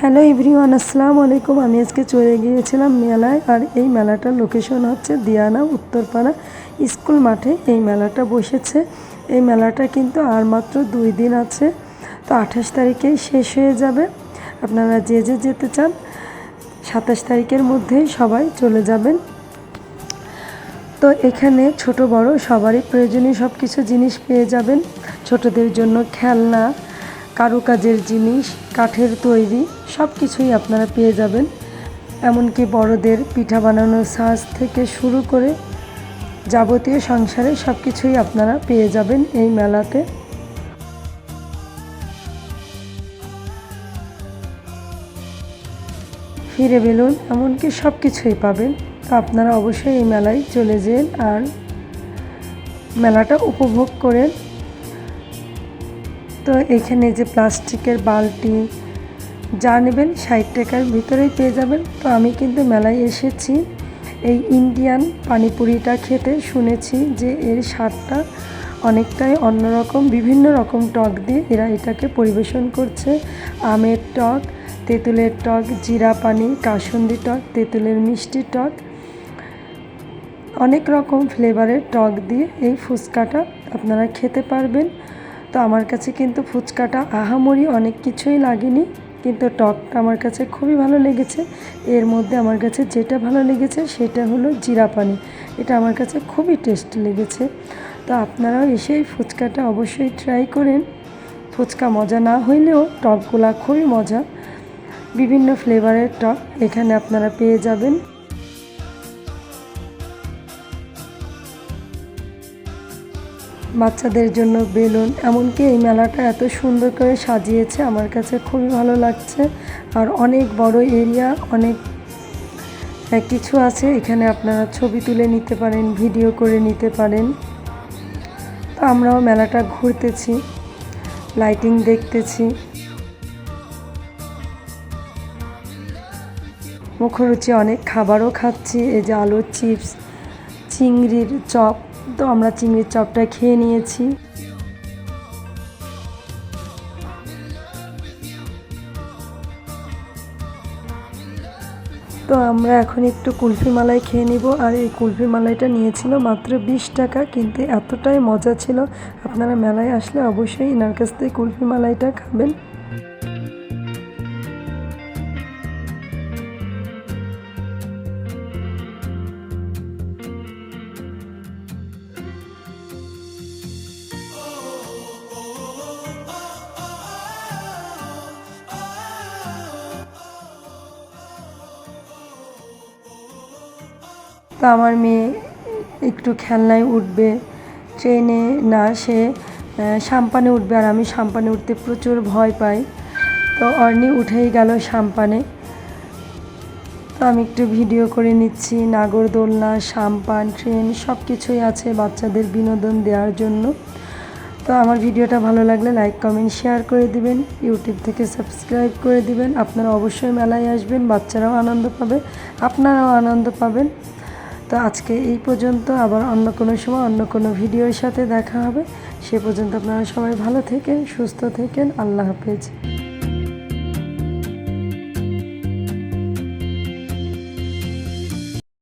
Hello everyone, আসসালামু আলাইকুম। আমি আজকে চলে গিয়েছিলাম মেলায়, আর এই মেলাটার লোকেশন হচ্ছে দিয়ানা, উত্তরপাড়া স্কুল মাঠে। এই মেলাটা বসেছে। এই মেলাটা কিন্তু আর মাত্র দুই দিন আছে। তো আঠাশ তারিখেই শেষ হয়ে যাবে। আপনারা যে যে যেতে চান, সাতাশ তারিখের মধ্যেই সবাই চলে যাবেন। তো এখানে ছোট বড় সবারই প্রয়োজনীয় সব কিছু জিনিস পেয়ে যাবেন। ছোটদের জন্য খেলনা কারুকাজের জিনিস, কাঠের তৈরি সব কিছুই আপনারা পেয়ে যাবেন। এমনকি বড়দের পিঠা বানানোর সাজ থেকে শুরু করে যাবতীয় সংসারে সব কিছুই আপনারা পেয়ে যাবেন এই মেলাতে। ফিরে বেলুন, এমনকি সব কিছুই পাবেন। তো আপনারা অবশ্যই এই মেলায় চলে যেন আর মেলাটা উপভোগ করেন। তো এখানে যে প্লাস্টিকের বালতি, যা নেবেন ষাট টাকার ভিতরেই পেয়ে যাবেন। তো আমি কিন্তু মেলায় এসেছি, এই ইন্ডিয়ান পানিপুরিটা খেতে শুনেছি যে এর স্বাদটা অনেকটাই অন্যরকম, বিভিন্ন রকম টক দিয়ে এরা এটাকে পরিবেশন করছে। আমের টক, তেঁতুলের টক, জিরা পানি, কাসুন্দি টক, তেঁতুলের মিষ্টি টক, অনেক রকম ফ্লেভারের টক দিয়ে এই ফুচকাটা আপনারা খেতে পারবেন। তো আমার কাছে কিন্তু ফুচকাটা আহামরি অনেক কিছুই লাগেনি, কিন্তু টকটা আমার কাছে খুবই ভালো লেগেছে। এর মধ্যে আমার কাছে যেটা ভালো লেগেছে সেটা হলো জিরা পানি। এটা আমার কাছে খুবই টেস্ট লেগেছে। তো আপনারাও এসে এই ফুচকাটা অবশ্যই ট্রাই করেন। ফুচকা মজা না হইলেও টকগুলা খুবই মজা। বিভিন্ন ফ্লেভারের টক এখানে আপনারা পেয়ে যাবেন। বাচ্চাদের জন্য বেলুন, এমনকি এই মেলাটা এত সুন্দর করে সাজিয়েছে, আমার কাছে খুবই ভালো লাগছে। আর অনেক বড় এরিয়া, অনেক কিছু আছে, এখানে আপনারা ছবি তুলে নিতে পারেন, ভিডিও করে নিতে পারেন। তো আমরাও মেলাটা ঘুরতেছি, লাইটিং দেখতেছি। মুখরুচি অনেক খাবারও খাচ্ছি, এই যে আলুর চিপস, চিংড়ির চপ। তো আমরা চিংড়ির চপটা খেয়ে নিয়েছি। তো আমরা এখন একটু কুলফি মালাই খেয়ে নিব। আর এই কুলফি মালাইটা নিয়েছিল মাত্র বিশ টাকা, কিন্তু এতটাই মজা ছিল। আপনারা মেলায় আসলে অবশ্যই এনার কাছ থেকে কুলফি মালাইটা খাবেন। তো আমার মেয়ে একটু খেলনায় উঠবে, ট্রেনে না, সে সাম্পানে উঠবে আর আমি সাম্পানে উঠতে প্রচুর ভয় পাই। তো অর্নি উঠেই গেল সাম্পানে। তো আমি একটু ভিডিও করে নিচ্ছি নাগরদোলনা সাম্পান, ট্রেন সব কিছুই আছে বাচ্চাদের বিনোদন দেওয়ার জন্য। তো আমার ভিডিওটা ভালো লাগলে লাইক, কমেন্ট, শেয়ার করে দিবেন, ইউটিউব থেকে সাবস্ক্রাইব করে দিবেন। আপনারা অবশ্যই মেলায় আসবেন, বাচ্চারাও আনন্দ পাবে, আপনারাও আনন্দ পাবেন। তো আজকে এই পর্যন্ত। আবার অন্য কোনো সময়, অন্য কোনো ভিডিওর সাথে দেখা হবে। সে পর্যন্ত আপনারা সবাই ভালো থেকেন, সুস্থ থেকেন। আল্লাহ হাফেজ।